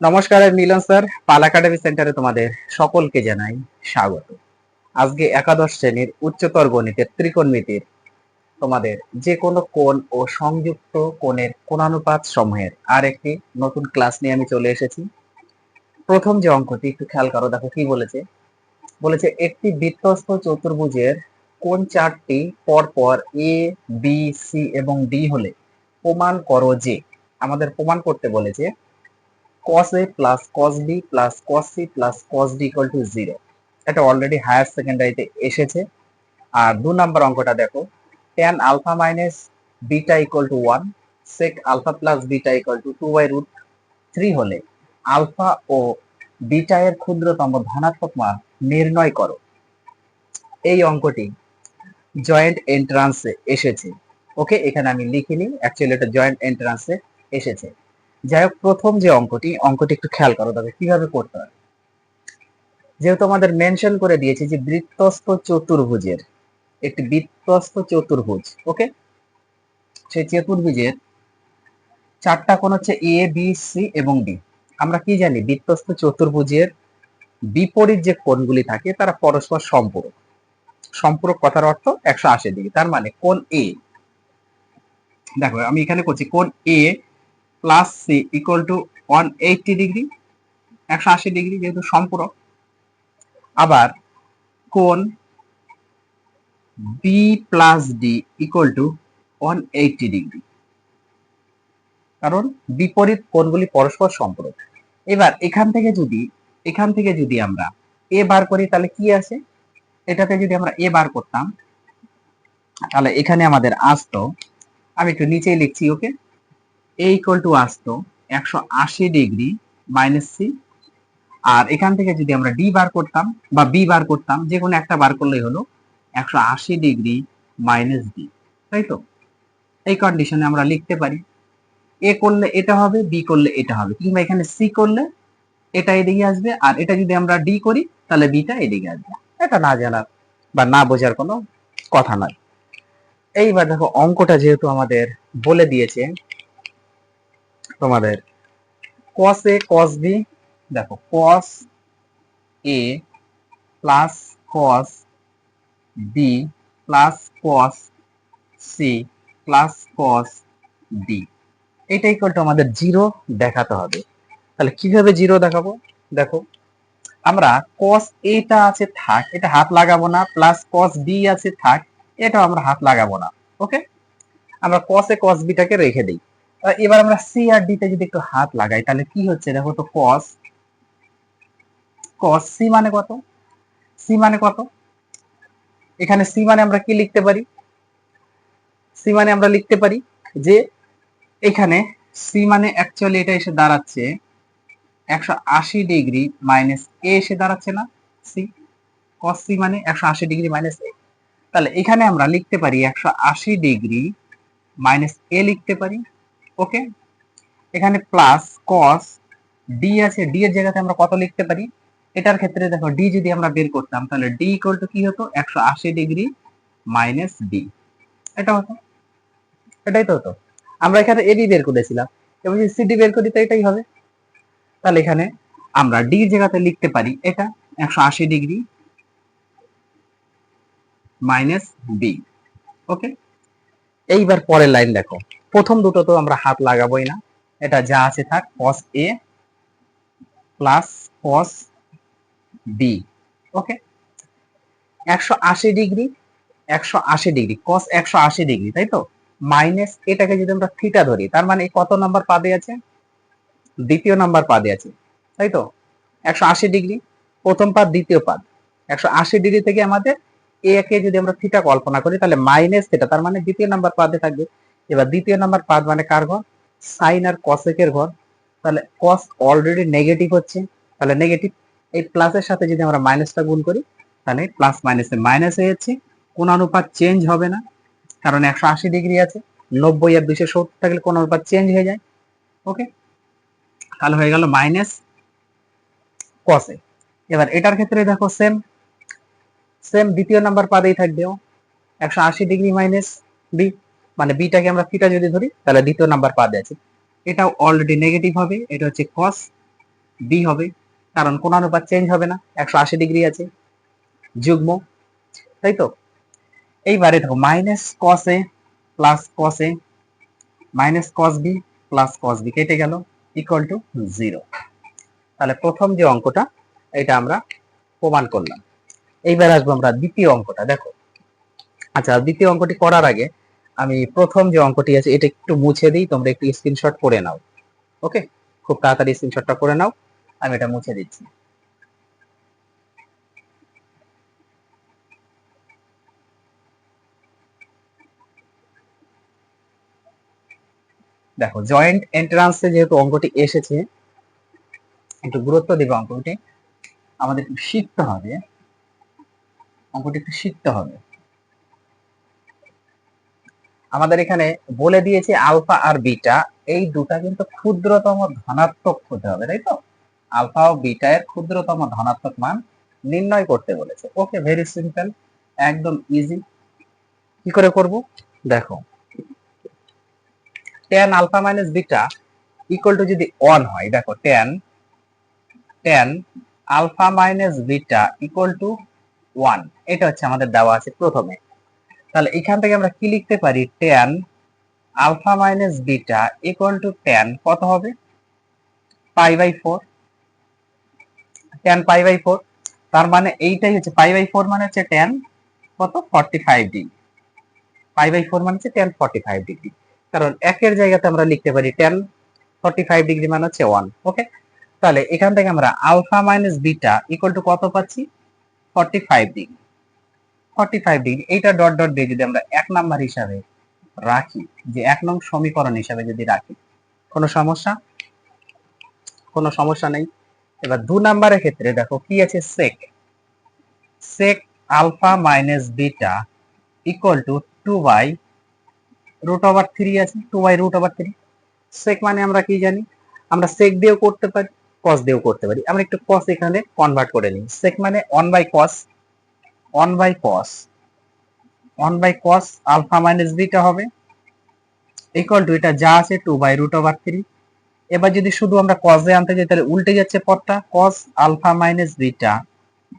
নমস্কার মিলন স্যার, পাল একাডেমি সেন্টারে তোমাদের সকলকে জানাই স্বাগত। আজকে একাদশ শ্রেণির উচ্চতর গণিতের ত্রিকোণমিতির তোমাদের যে কোনো কোণ ও সংযুক্ত কোণের কোণানুপাত সমূহের আর একটি নতুন ক্লাস নিয়ে আমি চলে এসেছি। প্রথম যে অঙ্কটি, একটু খেয়াল করো, দেখো কি বলেছে। বলেছে, একটি বৃত্তস্থ চতুর্ভুজের কোন চারটি পরপর এ বি সি এবং ডি হলে প্রমাণ করো যে, আমাদের প্রমাণ করতে বলেছে cos a plus cos b plus cos c plus cos d equal to 0 এটা অলরেডি হায়ার সেকেন্ডারিতে এসেছে। আর দু নম্বর অঙ্কটা দেখো। tan alpha minus beta equal to one sec alpha plus beta equal to two by root three হলে alpha ও beta এর ক্ষুদ্রতম ধনাত্মক মান নির্ণয় করো। এই অঙ্কটি জয়েন্ট এন্ট্রান্সে এসেছে। ওকে এখানে আমি লিখিনি। অ্যাকচুয়ালি এটা জয়েন্ট এন্ট্রান্সে এসেছে। যাই হোক, প্রথম যে অঙ্কটি অঙ্কটি একটু খেয়াল করো তবে কীভাবে করতে হয়? যেহেতু আমাদের মেনশন করে দিয়েছে যে বৃত্তস্থ চতুর্ভুজের, একটি বৃত্তস্থ চতুর্ভুজ ওকে সেই চতুর্ভুজের চারটা কোণ হচ্ছে এ বি সি এবং ডি আমরা কি জানি, বৃত্তস্থ চতুর্ভুজের বিপরীত যে কোণগুলি থাকে, তারা পরস্পর সম্পূরক। সম্পূরক কথার অর্থ একশো আশি ডিগ্রি তার মানে কোন এ দেখো, আমি এখানে করছি কোন A plus C equal to one eighty degree একশো আশি ডিগ্রি যেহেতু সম্পূরক। আবার কোণ B plus D equal to one eighty degree কারণ বিপরীত কোণগুলি পরস্পর সম্পূরক। এবার এখান থেকে যদি, এখান থেকে যদি আমরা এ বার করি, তাহলে কি আসে? এটাতে যদি আমরা এ বার করতাম, তাহলে এখানে আমাদের আসতো, আমি একটু নিচেই লিখছি, ওকে? এ ইকুয়াল টু আসতো একশো আশি ডিগ্রি মাইনাস সি আর এখান থেকে যদি আমরা ডি বার করতাম বা বি বার করতাম, যে কোনো একটা বার করলেই হলো একশো আশি ডিগ্রি মাইনাস বি তাই তো? এই কন্ডিশনে আমরা লিখতে পারি। এ করলে এটা হবে বি করলে এটা হবে। কিংবা এখানে সি করলে এটা এদিকে আসবে, আর এটা যদি আমরা ডি করি, তাহলে বিটা এদিকে আসবে। এটা না জানার বা না বোঝার কোনো কথা নয়। এইবার দেখো, অঙ্কটা যেহেতু আমাদের বলে দিয়েছে তোমাদের। cos a, cos b, দেখো, cos a plus cos b plus cos c plus cos d এটা ইকুয়াল টু আমাদের জিরো দেখাতে হবে। তাহলে কীভাবে জিরো দেখাবো? দেখো, আমরা cos a টা আছে থাক, এটা হাত লাগাবো না প্লাস cos b আছে থাক এটা আমরা হাত লাগাবো না ওকে আমরা cos a, cos b টাকে রেখে দিই। এবার আমরা সি আর ডি তে যদি একটু হাত লাগাই, তাহলে কি হচ্ছে? দেখো তো cos cos সি মানে কত? সি মানে কত? এখানে সি মানে আমরা কি লিখতে পারি? সি মানে আমরা লিখতে পারি যে এখানে সি মানে অ্যাকচুয়ালি এটা এসে দাঁড়াচ্ছে একশো আশি ডিগ্রি মাইনাস এ এসে দাঁড়াচ্ছে না সি cos সি মানে একশো আশি ডিগ্রি মাইনাস এ তাহলে এখানে আমরা লিখতে পারি একশো আশি ডিগ্রি মাইনাস এ লিখতে পারি। ওকে এখানে প্লাস কস ডি আছে ডি এর জায়গাতে আমরা কত লিখতে পারি? এটার ক্ষেত্রে দেখো ডি যদি আমরা বের করতাম, তাহলে ডি ইকুয়াল টু কি হতো? একশো আশি ডিগ্রি মাইনাস ডি এটা হতো। এটাই তো হতো। আমরা এখানে এবি বের করেছিলাম। এবং যদি সিডি বের করি, তো এটাই হবে। তাহলে এখানে আমরা ডি জায়গাতে লিখতে পারি এটা, একশো আশি ডিগ্রি মাইনাস বি ওকে এইবার পরের লাইন দেখো। প্রথম দুটো তো আমরা হাত লাগাবোই না। এটা যা আছে থাক, cos a plus cos b okay একশো আশি ডিগ্রি, একশো আশি ডিগ্রি, cos একশো আশি ডিগ্রি, তাই তো? মাইনাস এটাকে যদি আমরা থিটা ধরি, তার মানে কত নাম্বার পাদে আছে? দ্বিতীয় নাম্বার পাদে আছে, তাই তো? একশো আশি ডিগ্রি, প্রথম পাদ, দ্বিতীয় পাদ। একশো আশি ডিগ্রি থেকে আমাদের এ কে যদি আমরা থিটা কল্পনা করি, তাহলে মাইনাস থিটা তার মানে দ্বিতীয় নাম্বার পাদে থাকবে। এবার দ্বিতীয় নাম্বার পাদ মানে কার ঘর? সাইন আর কসেকের ঘর। তাহলে কস অলরেডি নেগেটিভ হচ্ছে। তাহলে নেগেটিভ এই প্লাসের সাথে যদি আমরা মাইনাসটা গুণ করি, তাহলে প্লাস মাইনাসে মাইনাস হয়ে যাচ্ছে। কোন অনুপাত চেঞ্জ হবে না, কারণ একশো আশি ডিগ্রি আছে। নব্বই আর দুশো সত্তর থাকলে কোন অনুপাত চেঞ্জ হয়ে যায়। ওকে তাহলে হয়ে গেল মাইনাস কসে এবার এটার ক্ষেত্রে দেখো সেম সেম দ্বিতীয় নাম্বার পাদেই থাকবে। একশো আশি ডিগ্রি মাইনাস বি মানে বিটাকে আমরা থিটা যদি ধরি, তাহলে দ্বিতীয় নাম্বার পাদে আছে এটাও অলরেডি নেগেটিভ হবে, এটা হচ্ছে কস বি হবে, কারণ কোন অনুপাত চেঞ্জ হবে না, একশো আশি ডিগ্রি আছে, যুগ্ম, তাই তো? এইবারে দেখো minus cos A plus cos A minus cos B plus cos B কেটে গেল ইকুয়াল টু জিরো তাহলে প্রথম যে অঙ্কটা, এটা আমরা প্রমাণ করলাম। এইবার আসব আমরা দ্বিতীয় অঙ্কটা, দেখো। আচ্ছা দ্বিতীয় অঙ্কটি করার আগে আমি প্রথম যে অঙ্কটি আছে, এটা একটু মুছে দিই, তোমরা একটু স্ক্রিনশট করে নাও। ওকে খুব তাড়াতাড়ি স্ক্রিনশটটা করে নাও, আমি এটা মুছে দিচ্ছি। দেখো জয়েন্ট এন্ট্রান্সে যেহেতু অঙ্কটি এসেছে, একটু গুরুত্ব দিবে অঙ্কটি। আমাদের শিখতে হবে। অঙ্কটি একটু শিখতে হবে। আমাদের এখানে বলে দিয়েছে আলফা আর বিটা। এই দুটা কিন্তু ক্ষুদ্রতম ধনাত্মক হতে হবে, তাই তো? আলফা ও বিটা এর ক্ষুদ্রতম ধনাত্মক মান নির্ণয় করতে বলেছে। ওকে ভেরি সিম্পল একদম ইজি কি করে করব? দেখো, tan alpha minus beta equal to যদি 1 হয়, দেখো, tan tan alpha minus beta equal to 1 এটা হচ্ছে আমাদের দেওয়া আছে প্রথমে। তাহলে এখান থেকে আমরা কি লিখতে পারি? tan alpha minus beta equal to tan কত হবে? Pi by four tan pi by four তার মানে এইটাই হচ্ছে পাই বাই ফোর মানে হচ্ছে tan কত? Forty five degree pi by four মানে হচ্ছে tan ফর্টি ফাইভ ডিগ্রি কারণ একের জায়গাতে আমরা লিখতে পারি tan ফর্টি ফাইভ ডিগ্রি মানে হচ্ছে ওয়ান ওকে তাহলে এখান থেকে আমরা alpha minus beta equal to কত পাচ্ছি? Forty five degree forty five degree এইটা ডট ডট দিয়ে যদি আমরা এক নাম্বার হিসাবে রাখি, যে এক নং সমীকরণ হিসাবে যদি রাখি, কোনো সমস্যা? কোনো সমস্যা নেই? এবার দু নাম্বারের ক্ষেত্রে দেখো কি আছে sec sec alpha minus beta equal to two by root over three আছে two by root over three sec মানে আমরা কি জানি? আমরা সেক দিয়েও করতে পারি কস দিয়েও করতে পারি। আমরা একটু কস এখানে কনভার্ট করে নিই। সেক মানে one by cos one by cos one by cos alpha minus beta হবে ইকুয়াল টু এটা যা আছে two by root over three এবার যদি শুধু আমরা কসে আনতে যাই, তাহলে উল্টে যাচ্ছে পদটা cos alpha minus beta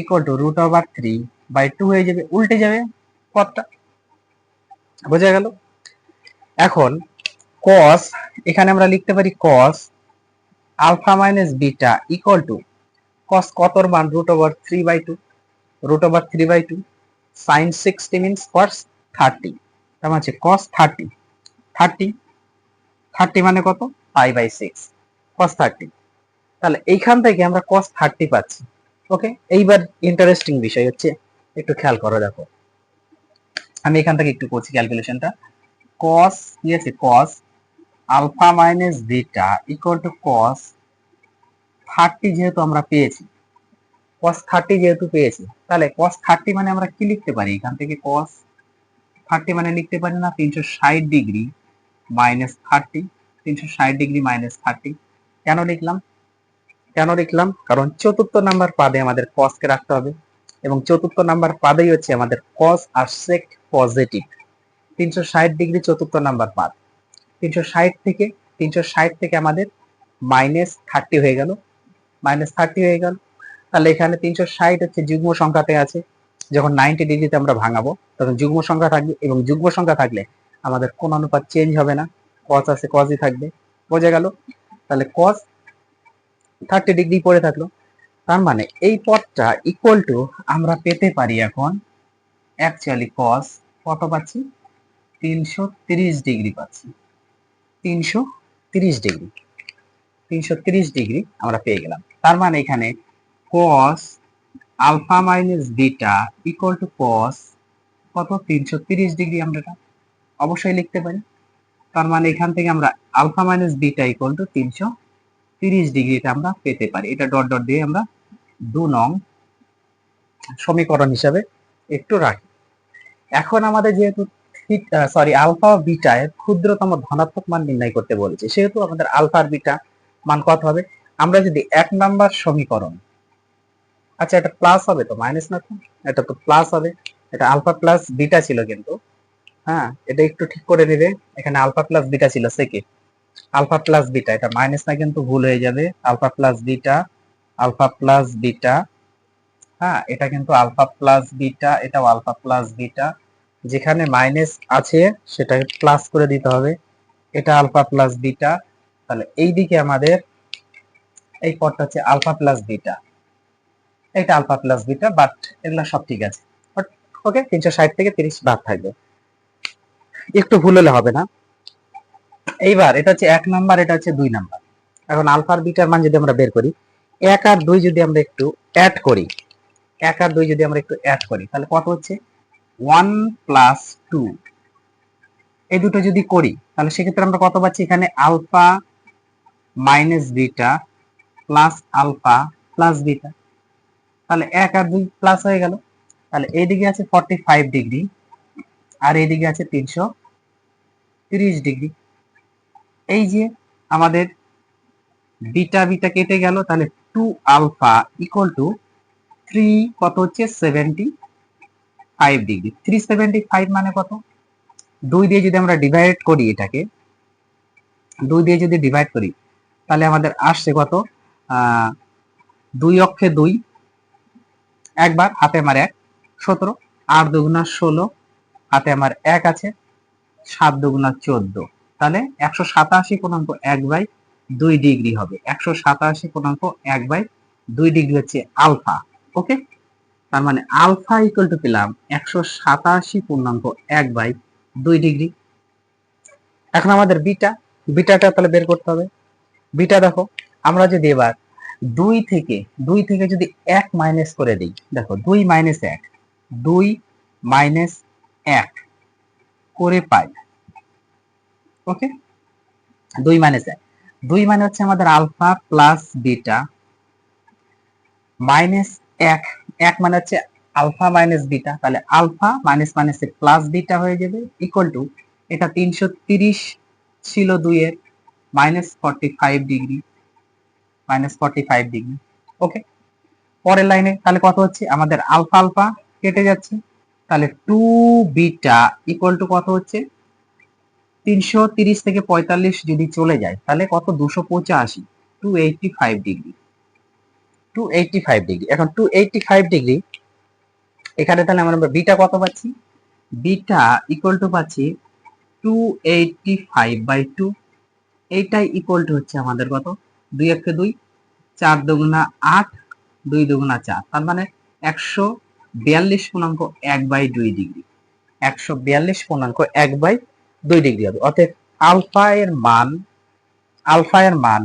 equal to root over three by two হয়ে যাবে, উল্টে যাবে পদটা বোঝা গেল? এখন কস এখানে আমরা লিখতে পারি cos alpha minus beta equal to cos কতর মান root over three by two root over three by two sine sixty means cos thirty তার মানে কস থার্টি থার্টি থার্টি মানে কত? Pi by six cos thirty তাহলে এইখান থেকে আমরা cos thirty পাচ্ছি ওকে এইবার ইন্টারেস্টিং বিষয় হচ্ছে, একটু খেয়াল করো দেখো। আমি এখান থেকে একটু করছি ক্যালকুলেশনটা কস কি আছে? Cos alpha minus beta equal to cos thirty যেহেতু আমরা পেয়েছি কস থার্টি যেহেতু পেয়েছি, তাহলে কস থার্টি মানে আমরা কি লিখতে পারি? এখান থেকে কস থার্টি মানে লিখতে পারি না, তিনশো ষাট ডিগ্রি মাইনাস থার্টি তিনশো ষাট ডিগ্রি মাইনাস থার্টি কেন লিখলাম? কেন লিখলাম? কারণ চতুর্থ নাম্বার পাদে আমাদের কসকে রাখতে হবে এবং চতুর্থ নাম্বার পাদেই হচ্ছে আমাদের কস আর সেক পজিটিভ তিনশো ষাট ডিগ্রি চতুর্থ নাম্বার পাদ। তিনশো ষাট থেকে, তিনশো ষাট থেকে আমাদের মাইনাস থার্টি হয়ে গেল। মাইনাস থার্টি হয়ে গেল। তাহলে এখানে তিনশো ষাট হচ্ছে যুগ্ম সংখ্যাতে আছে। যখন নাইনটি ডিগ্রিতে আমরা ভাঙাবো, তখন যুগ্ম সংখ্যা থাকবে এবং যুগ্ম সংখ্যা থাকলে আমাদের কোন অনুপাত চেঞ্জ হবে না। কস আছে কসই থাকবে। বোঝা গেল? তাহলে কস থার্টি ডিগ্রি পড়ে থাকল। তার মানে এই পদটা ইকুয়াল টু আমরা পেতে পারি এখন অ্যাকচুয়ালি কস কত পাচ্ছি? তিনশো তিরিশ ডিগ্রি পাচ্ছি। তিনশো তিরিশ ডিগ্রি তিনশো তিরিশ ডিগ্রি আমরা পেয়ে গেলাম। তার মানে এখানে cos alpha minus beta equal to cos কত? তিনশো তিরিশ ডিগ্রি আমরা এটা অবশ্যই লিখতে পারি। তার মানে এখান থেকে আমরা alpha minus beta equal to তিনশো তিরিশ ডিগ্রিতে আমরা পেতে পারি। এটা ডট ডট দিয়ে আমরা দু নং সমীকরণ হিসাবে একটু রাখি। এখন আমাদের যেহেতু সরি আলফা বিটা এর ক্ষুদ্রতম ধনাত্মক মান নির্ণয় করতে বলেছে। সেহেতু আমাদের আলফা আর বিটা মান কত হবে? আমরা যদি এক নাম্বার সমীকরণ আচ্ছা এটা প্লাস হবে তো মাইনাস না তো? এটা তো প্লাস হবে। এটা আলফা প্লাস বিটা ছিল কিন্তু। হ্যাঁ এটা একটু ঠিক করে নেবে। এখানে আলফা প্লাস বিটা ছিল সেকে আলফা প্লাস বিটা এটা মাইনাস না কিন্তু ভুল হয়ে যাবে। Alpha plus beta alpha plus beta হ্যাঁ এটা কিন্তু আলফা প্লাস বিটা এটাও আলফা প্লাস বিটা যেখানে মাইনাস আছে সেটাকে প্লাস করে দিতে হবে। এটা আলফা প্লাস বিটা তাহলে এই দিকে আমাদের, এই পদটা হচ্ছে আলফা প্লাস বিটা এটা আলফা প্লাস বিটা বাট এগুলা সব ঠিক আছে। ওকে তিনশো ষাট থেকে তিরিশ বাদ থাকবে। একটু ভুল হলে হবে না। এইবার, এটা হচ্ছে এক নাম্বার এটা হচ্ছে দুই নাম্বার এখন আলফার বিটার মান যদি আমরা বের করি, এক আর দুই যদি আমরা একটু অ্যাড করি, এক আর দুই যদি আমরা একটু অ্যাড করি, তাহলে কত হচ্ছে? ওয়ান প্লাস টু এই দুটো যদি করি, তাহলে সেক্ষেত্রে আমরা কত পাচ্ছি? এখানে alpha minus beta plus alpha plus beta তাহলে এক আর দুই প্লাস হয়ে গেল। তাহলে এইদিকে আছে ফর্টি ফাইভ ডিগ্রি আর এইদিকে আছে তিনশো তিরিশ ডিগ্রি এই যে আমাদের বিটা বিটা কেটে গেল, তাহলে two alpha equal to three কত হচ্ছে? Seventy five degree three seventy five মানে কত? দুই দিয়ে যদি আমরা ডিভাইড করি এটাকে, দুই দিয়ে যদি ডিভাইড করি, তাহলে আমাদের আসছে কত? দুই অক্ষে দুই। একবার, হাতে আমার এক, সতেরো, আট দুগুণা ষোলো, হাতে আমার এক আছে, সাত দুগুণা চোদ্দ। তাহলে একশো সাতাশি পূর্ণাঙ্ক এক বাই দুই ডিগ্রি হবে। একশো সাতাশি পূর্ণাঙ্ক এক বাই দুই ডিগ্রি হচ্ছে আলফা, ওকে? তার মানে আলফা ইকুয়াল টু পেলাম একশো সাতাশি পূর্ণাঙ্ক এক বাই দুই ডিগ্রি। এখন আমাদের বিটা, বিটাটা তাহলে বের করতে হবে। বিটা দেখো, আমরা যদি এবার দুই থেকে দুই থেকে যদি এক মাইনাস করে দিই, দেখো দুই মাইনাস এক, দুই মাইনাস এক করে পাই ওকে দুই মাইনাস এক, দুই মানে হচ্ছে আমাদের আলফা প্লাস বিটা মাইনাস এক এক মানে হচ্ছে আলফা মাইনাস বিটা তাহলে alpha minus minus plus beta হয়ে যাবে ইকুয়াল টু এটা তিনশো তিরিশ ছিল দুইয়ের minus forty five degree minus forty five degree okay পরের লাইনে তাহলে কত হচ্ছে? আমাদের আলফা আলফা কেটে যাচ্ছে। তাহলে টু বিটা ইকুয়াল টু কত হচ্ছে? তিনশো তিরিশ থেকে পঁয়তাল্লিশ যদি চলে যায়, তাহলে কত? দুশো পঁচাশি two eighty five degree two eighty five degree এখন টু এইটটি ফাইভ ডিগ্রি এখানে তাহলে আমরা বিটা কত পাচ্ছি? বিটা ইকুয়াল টু পাচ্ছি two eighty five by two এইটাই ইকুয়াল টু হচ্ছে আমাদের কত? দুই একে দুই, চার দুগুণা আট, দুই দুগুণা চার। তার মানে একশো বিয়াল্লিশ পূর্ণাঙ্ক এক বাই দুই ডিগ্রি। একশো বিয়াল্লিশ পূর্ণাঙ্ক এক বাই দুই ডিগ্রি হবে। অতএব আলফা এর মান, আলফা এর মান,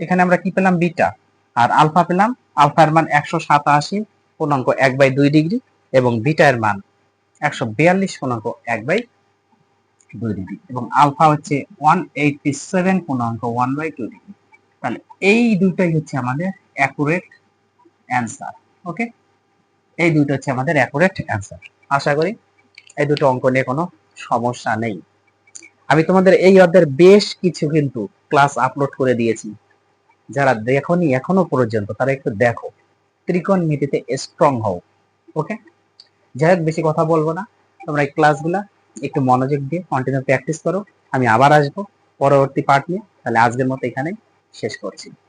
এখানে আমরা কি পেলাম? বিটা। আর আলফা পেলাম, আলফা এর মান একশো সাতাশি পূর্ণাঙ্ক এক বাই দুই ডিগ্রি এবং বিটা এর মান একশো বিয়াল্লিশ পূর্ণাঙ্ক এক বাই দুই ডিগ্রি। এবং আলফা হচ্ছে ওয়ান এইটটি সেভেন পূর্ণাঙ্ক ওয়ান বাই টু ডিগ্রি। তাহলে এই দুইটাই হচ্ছে আমাদের অ্যাকুরেট অ্যান্সার ওকে এই দুইটা হচ্ছে আমাদের অ্যাকুরেট অ্যান্সার আশা করি এই দুটো অঙ্ক নিয়ে কোনো সমস্যা নেই। আমি তোমাদের এই অধ্যায়ের বেশ কিছু কিন্তু ক্লাস আপলোড করে দিয়েছি। যারা দেখোনি এখনও পর্যন্ত, তারা একটু দেখো। ত্রিকোণ ত্রিকোণমিতিতে স্ট্রং হও ওকে যাই হোক, বেশি কথা বলব না। তোমরা এই ক্লাসগুলা একটু মনোযোগ দিয়ে কন্টিনিউ প্র্যাকটিস করো। আমি আবার আসব পরবর্তী পার্ট নিয়ে। তাহলে আজকের মতো এখানেই। শেষ করছি।